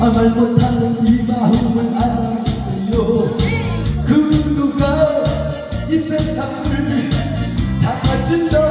아 말 못하는 이 마음을 알아요. 그 누가 이 세상을 다 가진다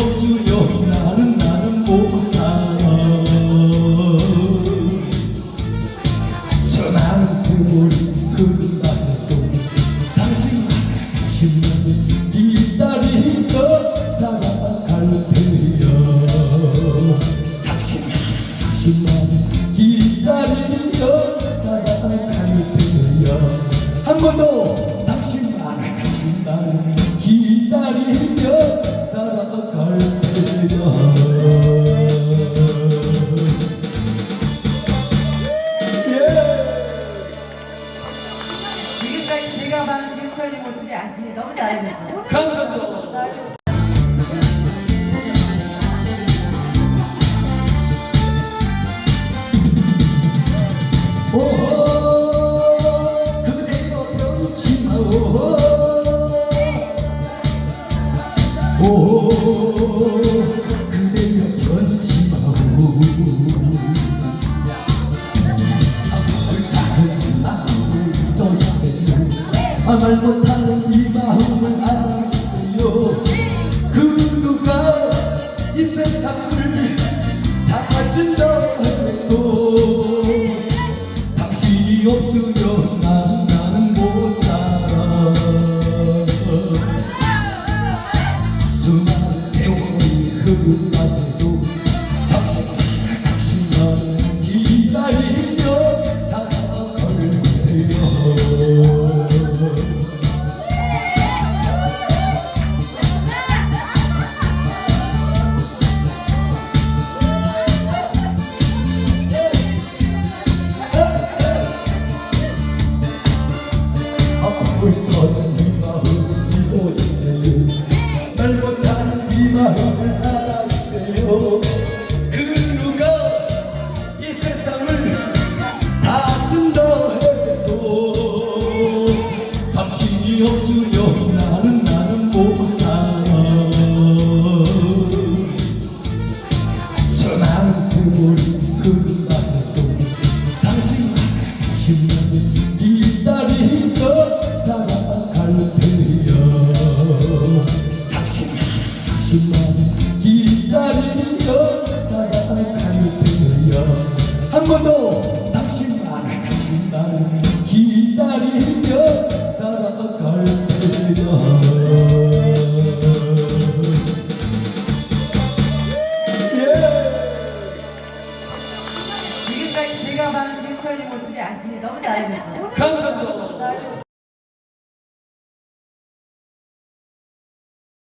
없으면 나는 나는 못 살아 저 많은 세월이 흐른다 해도 당신만 당신만을 기다리며 살아갈 테요. 당신만 당신만을 기다리며 살아갈 테요. 한 번더 지수철님 모습이 아니에요. 너무 잘해줬어요. 감사합니다. 오호 그대여 변치 마오 아말 못하는 이 마음을 알아요. 그 누가 이 세상을 다 가진다 알아주세요 그 누가 이 세상을 다 뜬다 해도 당신이 없으면 나는 나는 못흐 테요 한번더 당신만을 당신만을 기다리며 살아갈 테요 예. 지금까지 제가 봐는 지수철님 모습이 아니에요. 너무 잘해줬어요. 감사합니다.